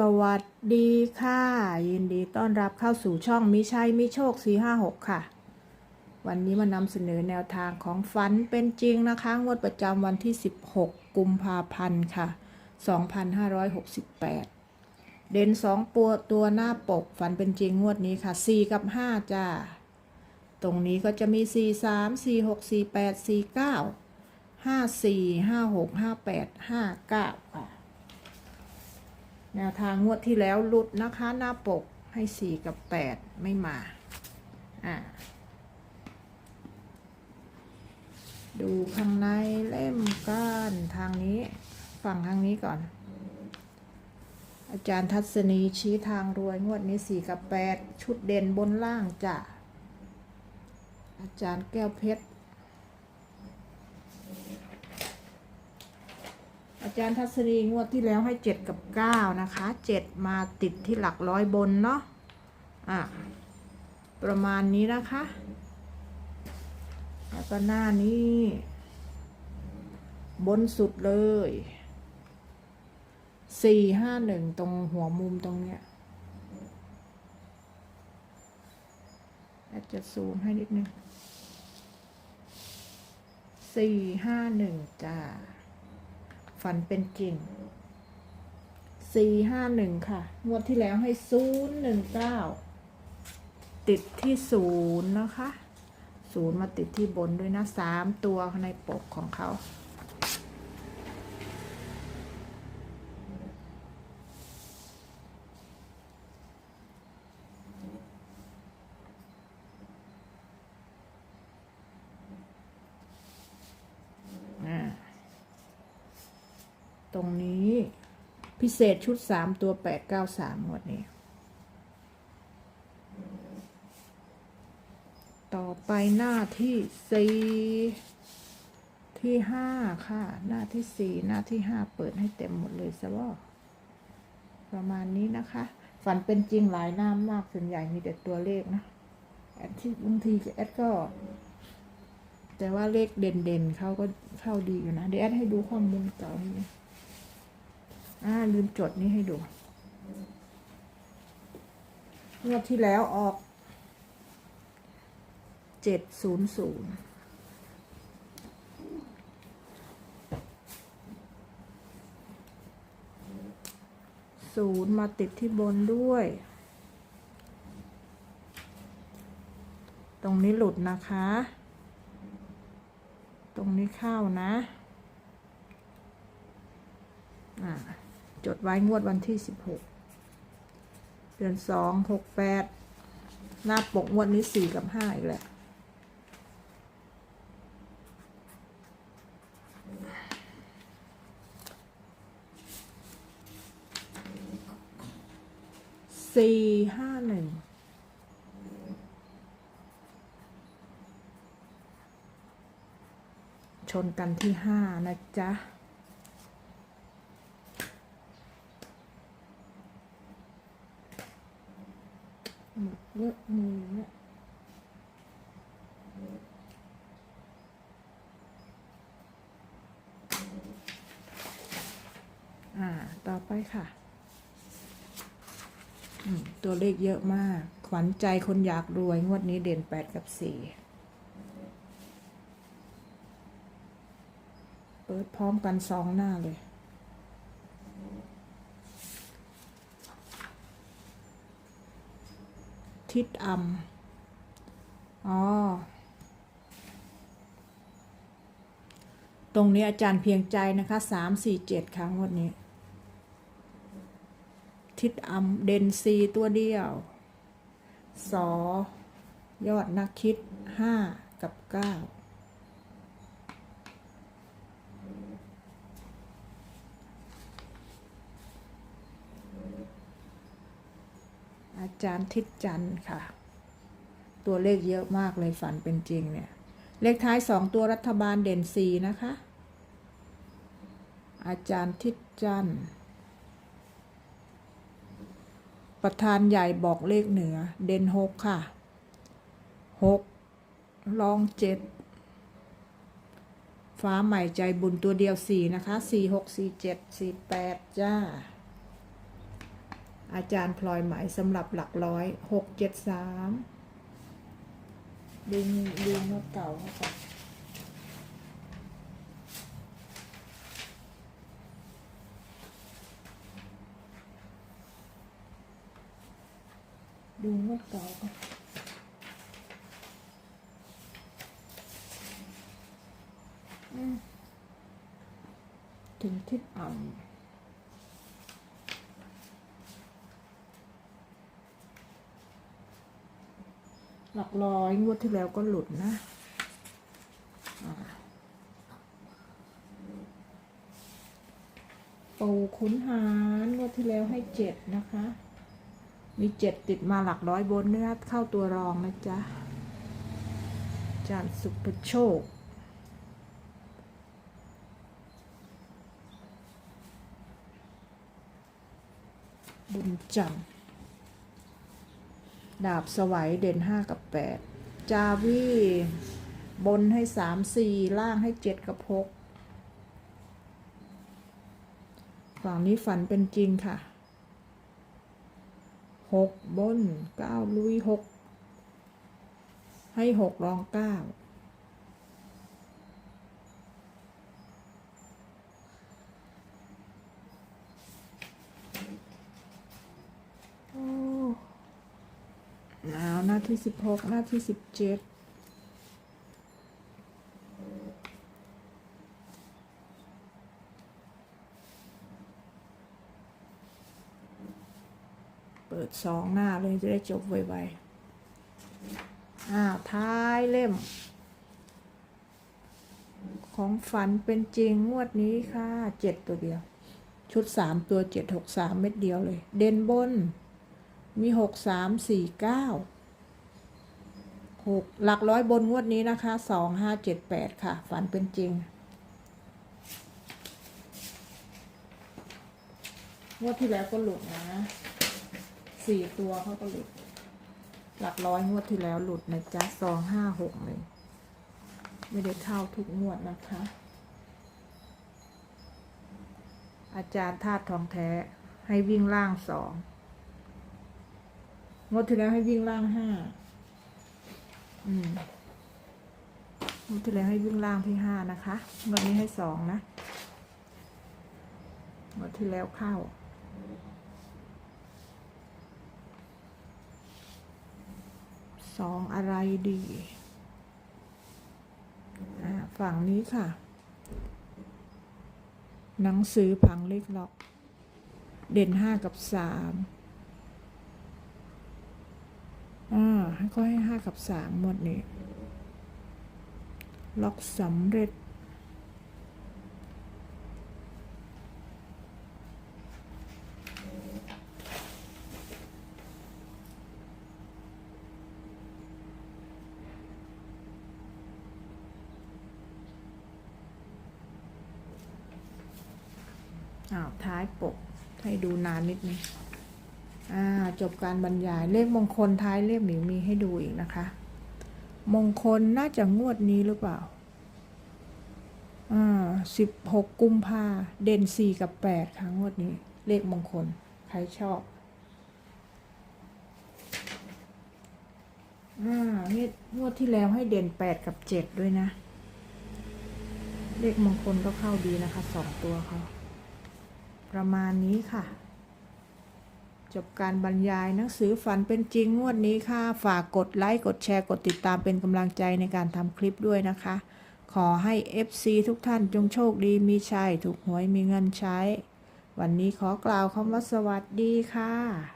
สวัสดีค่ะ ยินดีต้อนรับเข้าสู่ช่องมิชัยมิโชค 456 ค่ะ วันนี้มานำเสนอแนวทางของฝันเป็นจริงนะคะ งวดประจำวันที่ 16 กุมภาพันธ์ค่ะ 2568 เด่น2ปัวตัวหน้าปกฝันเป็นจริงงวดนี้ค่ะ 4 กับ 5 จ้า ตรงนี้ก็จะมี 4 3 4 6 4 8 4 9 5 4 5 6 5 8 5 9 ค่ะ แนวทางงวดที่แล้วหลุดนะคะหน้าปกให้สี่กับแปดไม่มาอ่าดูข้างในเล่มก้านทางนี้ฝั่งทางนี้ก่อน อาจารย์ทัศนีชี้ทางรวยงวดนี้สี่กับแปดชุดเด่นบนล่างจ้ะอาจารย์แก้วเพชร อา จารย์ทัศนีงวดที่แล้วให้เจ็ดกับเก้านะคะเจ็ดมาติดที่หลักร้อยบนเนาะอะประมาณนี้นะคะ แล้วก็หน้านี้ บนสุดเลยสี่ห้าหนึ่งตรงหัวมุมตรงเนี้ยอาจจะซูมให้นิดนึงสี่ห้าหนึ่งจ้า ฝันเป็นจริงสี่ห้าหนึ่งค่ะ งวดที่แล้วให้ศูนย์หนึ่งเก้าติดที่ศูนย์นะคะศูนย์มาติดที่บนด้วยนะสามตัวในปกของเขาอ่า ตรงนี้ พิเศษชุดสามตัวแปดเก้าสามหมดนี้ต่อไปหน้าที่สี่ที่ห้าค่ะ หน้าที่สี่หน้าที่ห้าเปิดให้เต็มหมดเลยซะว่าประมาณนี้นะคะ ฝันเป็นจริงหลายหน้ามากส่วนใหญ่มีแต่ตัวเลขนะแอดที่บางทีแอดก็ แต่ว่าเลขเด่นๆเขาก็เข้าดีอยู่นะเดี๋ยวแอดให้ดูข้อมูลเก่านี่นะ อ่าลืมจดนี้ให้ดูงวดที่แล้วออกเจ็ดศูนย์ศูนย์ศูนย์มาติดที่บนด้วย ตรงนี้หลุดนะคะ ตรงนี้เข้านะ อ่า จดไว้งวดวันที่สิบหกเดือนสองหกแปดหน้าปกงวดนี้สี่กับห้าอีกแหละสี่ห้าหนึ่งชนกันที่ห้านะจ๊ะ หมด เยอะมือเนี่ยอ่า ต่อไปค่ะตัวเลขเยอะมาก ขวัญใจคนอยากรวย งวดนี้เด่นแปดกับสี่เปิดพร้อมกันสองหน้าเลย ทิศอำอ๋อตรงนี้อาจารย์เพียงใจนะคะสามสี่เจ็ดครั้งวันนี้ ทิศอำเดนซีตัวเดียวสอยอดนักคิดห้ากับเก้า อาจารย์ทิศจันทร์ค่ะ ตัวเลขเยอะมากเลยฝันเป็นจริงเนี่ย เลขท้ายสองตัวรัฐบาลเด่นสีนะคะ อาจารย์ทิศจันทร์ประธานใหญ่บอกเลขเหนือ เด่นหกค่ะหกลองเจ็ดฟ้าใหม่ใจบุญตัวเดียวสี่นะคะสี่หกสี่เจ็ดสี่แปดจ้า อาจารย์พลอยหมายสำหรับหลักร้อยหกเจ็ดสามดึงดึงงวดเก่าเข้าไปดูงวดเก่าก่อนถึงทิศอ่ำ หลักร้อยงวดที่แล้วก็หลุดนะปูขุนหารงวดที่แล้วให้เจ็ดนะคะ มีเจ็ดติดมาหลักร้อยบนเนื้อเข้าตัวรองนะจ๊ะจานสุภโชคบุญจันทร์ ดาบสวัยเด่นห้ากับแปดจาวีบนให้สามสี่ล่างให้เจ็ดกับหกฝั่งนี้ฝันเป็นจริงค่ะหกบนเก้าลุยหกให้หกรองเก้า โอ้ หนาวหน้า ที่สิบหกหน้าที่สิบเจ็ดเปิดสองหน้าเลยจะได้จบไวๆอ้าวท้ายเล่ม ของฝันเป็นจริงงวดนี้ค่ะเจ็ดตัวเดียว ชุดสามตัวเจ็ดหกสามเม็ดเดียวเลย เด่นบนมีหกสามสี่เก้า หกหลักร้อยบนงวดนี้นะคะสองห้าเจ็ดแปดค่ะ ฝันเป็นจริง งวดที่แล้วก็หลุดนะสี่ตัวเขาก็หลุด หลักร้อยงวดที่แล้วหลุดนะจ๊ะสองห้าหกเลยไม่ได้เข้าทุกงวดนะคะ อาจารย์ธาตุทองแท้ให้วิ่งล่างสองงวดที่แล้วให้วิ่งล่างห้า อืมงดที่แล้วให้วิ่งล่างที่ห้านะคะงวดนี้ให้สองนะงวดที่แล้วเข้า สองอะไรดีฝั่งนี้ค่ะ หนังสือผังเล็กล็อก เด่นห้ากับสาม อ่าให้ก็ให้ห้ากับสามหมดนี่ล็อกสำเร็จ อ้าว ท้ายปก ให้ดูนานนิดนึง จบการบรรยายเลขมงคลท้ายเล่มหมิวมีให้ดูอีกนะคะ มงคลน่าจะงวดนี้หรือเปล่าอ่าสิบหกกุมภาเด่นสี่กับแปดค่ะงวดนี้ เลขมงคล ใครชอบอ่างวดที่แล้วให้เด่นแปดกับเจ็ดด้วยนะ เลขมงคลก็เข้าดีนะคะสองตัวเขาประมาณนี้ค่ะ จบการบรรยายหนังสือฝันเป็นจริงงวดนี้ค่ะ ฝากกดไลค์ กดแชร์ กดติดตามเป็นกำลังใจในการทำคลิปด้วยนะคะ ขอให้ FC ทุกท่านจงโชคดีมีชัยถูกหวยมีเงินใช้ วันนี้ขอกล่าวคำว่าสวัสดีค่ะ